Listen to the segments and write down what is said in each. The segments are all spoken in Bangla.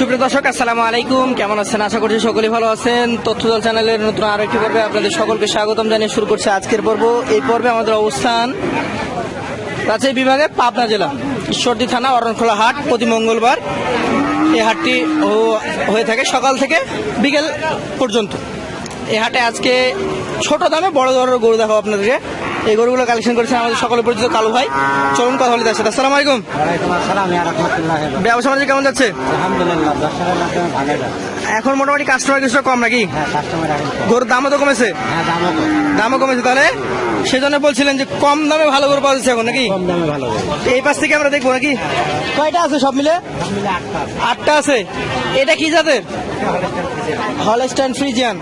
সুপ্রিয় দর্শক, আসসালামু আলাইকুম। কেমন আছেন? আশা করছি সকলেই ভালো আছেন। তথ্যদল চ্যানেলের নতুন আরও একটি পর্বে আপনাদের সকলকে স্বাগতম জানিয়ে শুরু করছে আজকের পর্ব। এই পর্বে আমাদের অবস্থান রাজশাহী বিভাগে পাবনা জেলা, ঈশ্বরদী থানা, অরণখোলা হাট। প্রতি মঙ্গলবার এই হাটটি হয়ে থাকে সকাল থেকে বিকেল পর্যন্ত। এই হাটে আজকে ছোট দামে বড় ধরনের গরু দেখাবো আপনাদেরকে। এই গরুগুলো কালেকশন করেছেন আমাদের সকলের পরিচিত কালু ভাই। চলুন কথা বলি তার সাথে। আসসালামু আলাইকুম। ওয়ালাইকুম আসসালাম রাহমাতুল্লাহ। ব্যবসা বাণিজ্য কেমন যাচ্ছে? আলহামদুলিল্লাহ দর্শকের মাধ্যমে ভালো যাচ্ছে। এখন মোটামুটি কাস্টমার কিছুটা কম নাকি? হ্যাঁ। গরুর দামও তো কমেছে? হ্যাঁ দামও কমেছে তাহলে? সেজন্য বলছিলেন যে কম দামে ভালো গরু পাওয়া যাচ্ছে এখন নাকি? এই পাশ থেকে আমরা দেখব নাকি? কয়টা আছে সব মিলে? আটটা আছে। আটটা আছে। এটা কি জাতের? Holstein Friesian.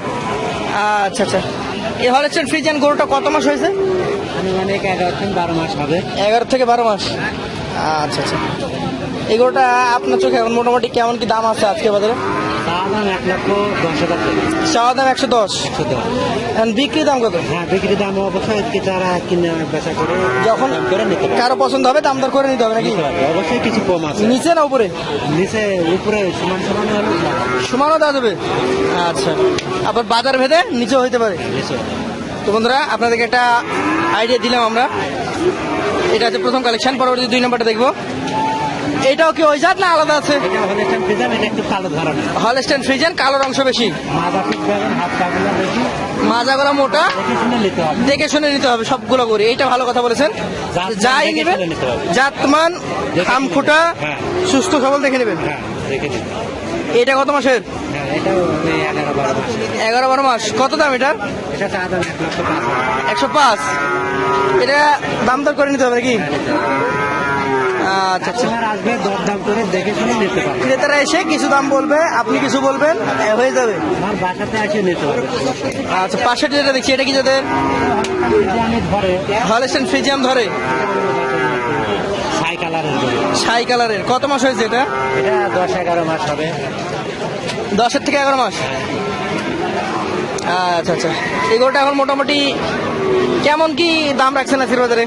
আচ্ছা আচ্ছা। এই হলস্টাইন ফ্রিজিয়ান গরুটা কত মাস হয়েছে? আনুমানিক এগারো থেকে বারো মাস হবে। এগারো থেকে বারো মাস। আচ্ছা আচ্ছা। এই গরুটা আপনার চোখে এখন মোটামুটি কেমন কি দাম আছে আজকে বাজারে? চাওয়া দাম একশো দশ। বিক্রি দাম কত? হ্যাঁ বিক্রি দাম অবশ্যই কি তারা কিনে বেচা করে যখন করে নিতে কারও পছন্দ হবে দাম দর করে নিতে হবে নাকি। অবশ্যই কিছু কম আছে। নিচে না উপরে? নিচে উপরে সমান সমান সমানও দেওয়া যাবে? আচ্ছা। আবার বাজার ভেদে নিচেও হইতে পারে। তো বন্ধুরা আপনাদেরকে একটা আইডিয়া দিলাম আমরা। এটা হচ্ছে প্রথম কালেকশন পরবর্তী দুই নম্বরটা দেখব। এটাও কি ওই জাত না আলাদা আছে? হলে হলস্টেন ফ্রিজেন কালোর অংশ বেশি। মাজা মাজাগুলো মোটা। দেখে শুনে নিতে হবে। সবগুলো করে। এইটা ভালো কথা বলেছেন। যাই নেবেন। জাতমান খাম শুনে হ্যাঁ। সুস্থ সবল দেখে নেবেন। হ্যাঁ। এটা কত মাসের? হ্যাঁ এগারো বারো মাস। কত দাম এটা? একশো পাঁচ। এটা দাম দর করে নিতে হবে নাকি? আচ্ছা আচ্ছা। আসবে দর দাম করে দেখে শুনে নিতে পারবে ক্রেতারা এসে কিছু দাম বলবে আপনি কিছু বলবেন হয়ে যাবে। আমার বাসাতে এসে নিতে পারবে আচ্ছা পাশের যেটা দেখছি এটা কি যাদের? ধরে। হলেস্টেন ফ্রিজিয়াম ধরে। ছাই কালারের ছাই কালারের। কত মাস হয়েছে এটা? এটা দশ এগারো মাস হবে। দশের থেকে এগারো মাস? আচ্ছা আচ্ছা। এগুলোটা এখন মোটামুটি কেমন কি দাম রাখছেন আজকের বাজারে?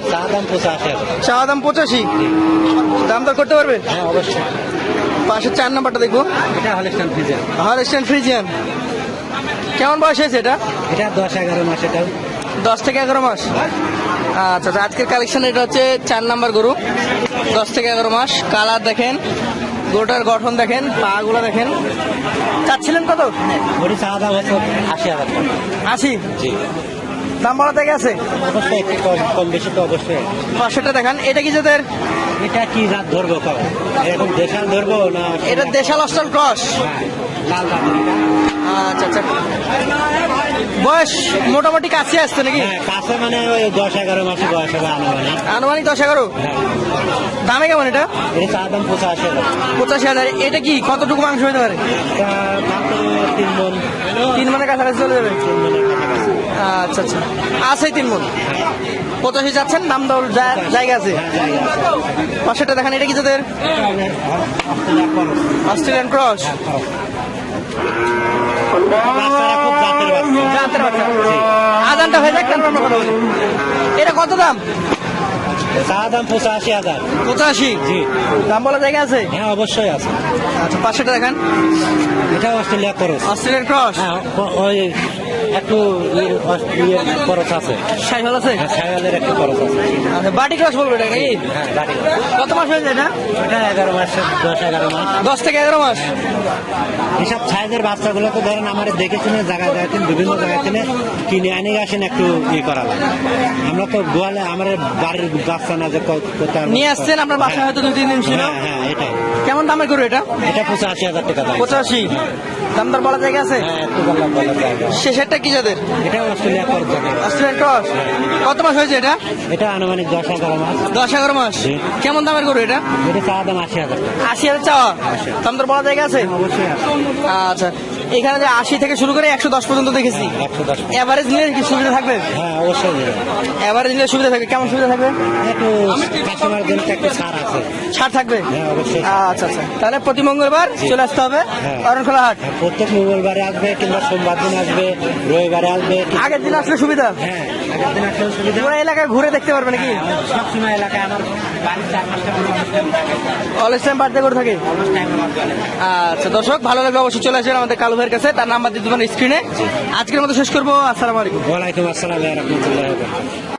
চাওয়া দাম পঁচাশি? দাম দর করতে পারবে? হ্যাঁ অবশ্যই। পাশের চার নাম্বারটা দেখব। এটা হলিস্টান ফ্রিজিয়াম কেমন বয়স হয়েছে এটা? এটা দশ এগারো মাস এটা দশ থেকে এগারো মাস? আচ্ছা আচ্ছা আজকের কালেকশন এটা হচ্ছে চার নাম্বার গরু। দশ থেকে এগারো মাস। কালার দেখেন গরুটার গঠন দেখেন পা গুলো দেখেন। চাচ্ছিলেন কত? চা দাম আশি হাজার আশি? জি। দাম বাড়াতে গেছে? কম বেশি তো অবশ্যই। পাঁচশোটা দেখান এটা কি যাদের এটা কি জাত ধরবো এরকম দেশাল ধরবো না? এটা দেশাল অস্ট্রাল ক্রস? হ্যাঁ, লাল আচ্ছা আচ্ছা। বয়স মোটামুটি কাছে আসছে নাকি? হ্যাঁ কাছে মানে ওই দশ এগারো মাসে বয়স হবে আনুমানিক। আনুমানিক দশ এগারো? হ্যাঁ। দামে কেমন এটা? এটা চা দাম পঁচাশি হাজার। পঁচাশি হাজার। এটা কি কতটুকু মাংস হতে পারে? তিন মন তিন মানে কাছাকাছি চলে যাবে? মনের আচ্ছা আচ্ছা। আছে তিন মন পঁচাশি যাচ্ছেন নাম দর জায়গা আছে। পাশেটা দেখেন এটা কি যাদের। Australian cross. আজানটা হয়ে যাক এটা কত দাম? চা দাম পঁচাশি হাজার। পঁচাশি? জি। দাম বলা জায়গা আছে? হ্যাঁ অবশ্যই আছে। আচ্ছা পাশেটা দেখেন। এটা অস্ট্রেলিয়া খরচ অস্ট্রেলিয়ান ক্রস হ্যাঁ ওই একটু ইয়ের অস- ইয়ের খরচ আছে। সাই আছে? হ্যাঁ একটু খরচ আছে। বাটি ক্রস বলবে এটা নাকি? হ্যাঁ গাড়ি কত মাস হয়েছে এটা? এটা এগারো মাস দশ এগারো মাস। দশ থেকে এগারো মাস? এসব সাইজের বাচ্চাগুলো তো ধরেন আমার দেখে শুনে জায়গায় বিভিন্ন জায়গায় থেকে কিনে আনি আসেন একটু ই করা আমরা তো গোয়ালে আমার বাড়ির বাচ্চা না যে নিয়ে আসছেন আপনার বাসায় হয়তো দুই তিন দিন ছিল। হ্যাঁ হ্যাঁ এটাই। কেমন দামের করো এটা? এটা পঁচাশি হাজার টাকা দাম। পঁচাশি। দাম দর বলা জায়গা আছে? হ্যাঁ একটু বলা জায়গা শেষেরটা কি যাদের এটা অস্ট্রেলিয়া ক্রস জায়গা অস্ট্রেলিয়ান ক্রস কত মাস হয়েছে এটা? এটা আনুমানিক দশ এগারো মাস। দশ এগারো মাস। কেমন দামের গরু এটা? এটা চা দাম আশি হাজার। আশি হাজার চাওয়া দাম বলা জায়গা আছে? অবশ্যই আছে। আচ্ছা। এখানে যে আশি থেকে শুরু করে একশো দশ পর্যন্ত দেখেছি। এভারেজ নিলে কি সুবিধা থাকবে? হ্যাঁ অবশ্যই এভারেজ নিলে সুবিধা থাকবে। কেমন সুবিধা থাকবে? একটু ছাড় থাকবে? হ্যাঁ, আচ্ছা আচ্ছা। তাহলে প্রতি মঙ্গলবার চলে আসতে হবে হ্যাঁ। অরণখোলা হাট। প্রত্যেক মঙ্গলবারে আসবে কিংবা সোমবার দিন আসবে রবিবারে আসবে আগের দিন আসলে সুবিধা? হ্যাঁ পুরো এলাকায় ঘুরে দেখতে পারবে নাকি? সবসময় এলাকায় আমার অলস টাইম বার্থডে করে থাকে। আচ্ছা দর্শক ভালো লাগবে অবশ্যই চলে আসবেন আমাদের কালু ভাইয়ের কাছে, তার নাম্বার দিয়ে দেবেন স্ক্রিনে আজকের মতো শেষ করব। আসসালামু আলাইকুম। ওয়ালাইকুম আসসালাম রহমতুল্লাহ